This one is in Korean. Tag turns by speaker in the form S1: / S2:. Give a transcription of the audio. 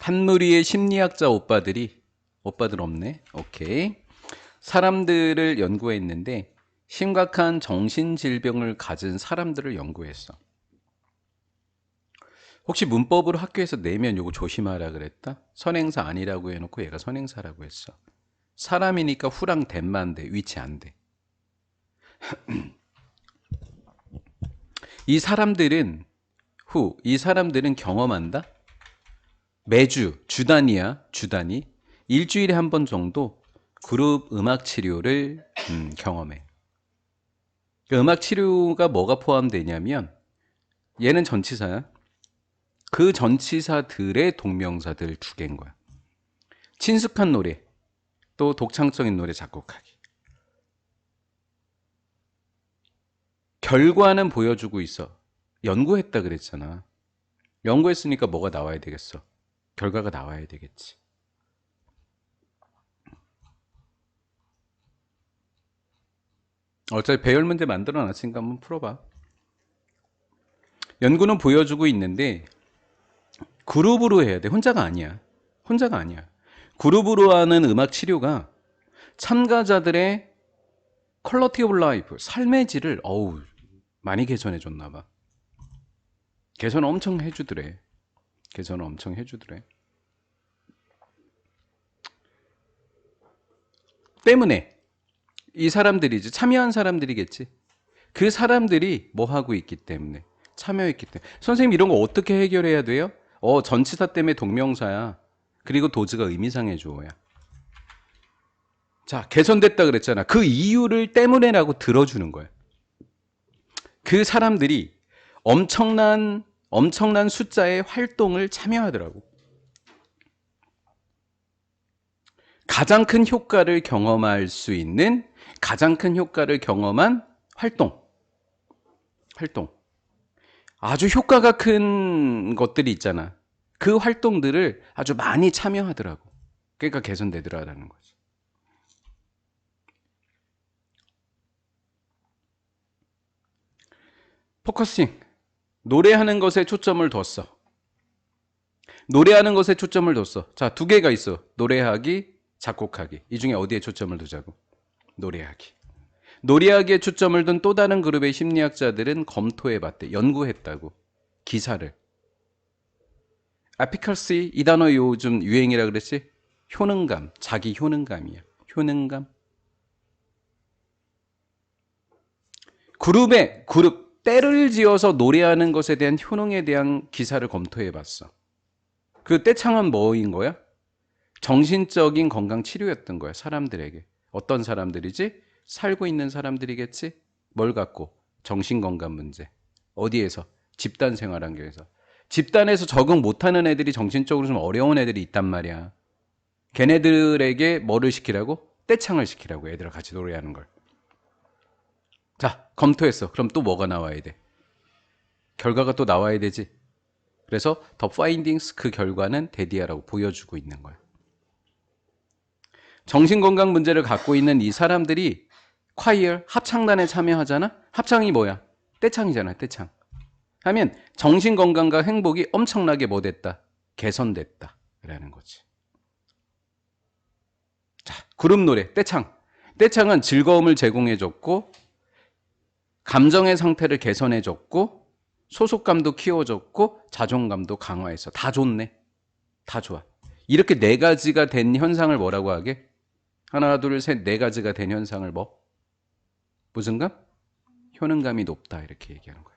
S1: 한 무리의 심리학자 오빠들이 오빠들 없네. 오케이. 사람들을 연구했는데 심각한 정신 질병을 가진 사람들을 연구했어. 혹시 문법으로 학교에서 내면 요거 조심하라 그랬다? 선행사 아니라고 해놓고 얘가 선행사라고 했어. 사람이니까 후랑 된만 돼. 위치 안 돼. 이 사람들은 후, 이 사람들은 경험한다? 매주, 주 단위야, 주 단위. 일주일에 한 번 정도 그룹 음악 치료를 음, 경험해. 그 음악 치료가 뭐가 포함되냐면 얘는 전치사야. 그 전치사들의 동명사들 두 개인 거야. 친숙한 노래, 또 독창적인 노래 작곡하기. 결과는 보여주고 있어. 연구했다 그랬잖아. 연구했으니까 뭐가 나와야 되겠어? 결과가 나와야 되겠지. 어차피 배열 문제 만들어 놨으니까 한번 풀어봐. 연구는 보여주고 있는데 그룹으로 해야 돼. 혼자가 아니야. 혼자가 아니야. 그룹으로 하는 음악 치료가 참가자들의 퀄러티 오브 라이프, 삶의 질을 어우 많이 개선해 줬나 봐. 개선 엄청 해주더래. 개선 엄청 해주더래. 때문에 이 사람들이지 참여한 사람들이겠지. 그 사람들이 뭐 하고 있기 때문에 참여했기 때문에 선생님 이런 거 어떻게 해결해야 돼요? 어 전치사 때문에 동명사야. 그리고 도즈가 의미상의 주어야. 자 개선됐다 그랬잖아. 그 이유를 때문에라고 들어주는 거야. 그 사람들이 엄청난 엄청난 숫자의 활동을 참여하더라고. 가장 큰 효과를 경험할 수 있는 가장 큰 효과를 경험한 활동. 활동. 아주 효과가 큰 것들이 있잖아. 그 활동들을 아주 많이 참여하더라고. 그러니까 개선되더라라는 거지. 포커싱. 노래하는 것에 초점을 뒀어. 노래하는 것에 초점을 뒀어. 자, 두 개가 있어. 노래하기, 작곡하기. 이 중에 어디에 초점을 두자고? 노래하기. 노래하기에 초점을 둔 또 다른 그룹의 심리학자들은 검토해 봤대. 연구했다고. 기사를. 아피컬시 이 단어 요즘 유행이라 그랬지? 효능감, 자기 효능감이야. 효능감. 그룹에 그룹 때를 지어서 노래하는 것에 대한 효능에 대한 기사를 검토해 봤어. 그 떼창은 뭐인 거야? 정신적인 건강 치료였던 거야, 사람들에게. 어떤 사람들이지? 살고 있는 사람들이겠지? 뭘 갖고? 정신 건강 문제. 어디에서? 집단 생활 환경에서. 집단에서 적응 못하는 애들이 정신적으로 좀 어려운 애들이 있단 말이야. 걔네들에게 뭐를 시키라고? 떼창을 시키라고 애들과 같이 노래하는 걸. 자, 검토했어. 그럼 또 뭐가 나와야 돼? 결과가 또 나와야 되지. 그래서 더 파인딩스 그 결과는 데디아라고 보여주고 있는 거야. 정신건강 문제를 갖고 있는 이 사람들이 콰이어 합창단에 참여하잖아. 합창이 뭐야? 떼창이잖아. 떼창. 하면 정신건강과 행복이 엄청나게 뭐 됐다? 개선됐다. 라는 거지. 자, 그룹 노래 떼창. 떼창은 즐거움을 제공해줬고 감정의 상태를 개선해줬고 소속감도 키워줬고 자존감도 강화했어. 다 좋네. 다 좋아. 이렇게 네 가지가 된 현상을 뭐라고 하게? 하나, 둘, 셋, 네 가지가 된 현상을 뭐? 무슨 감? 효능감이 높다. 이렇게 얘기하는 거야.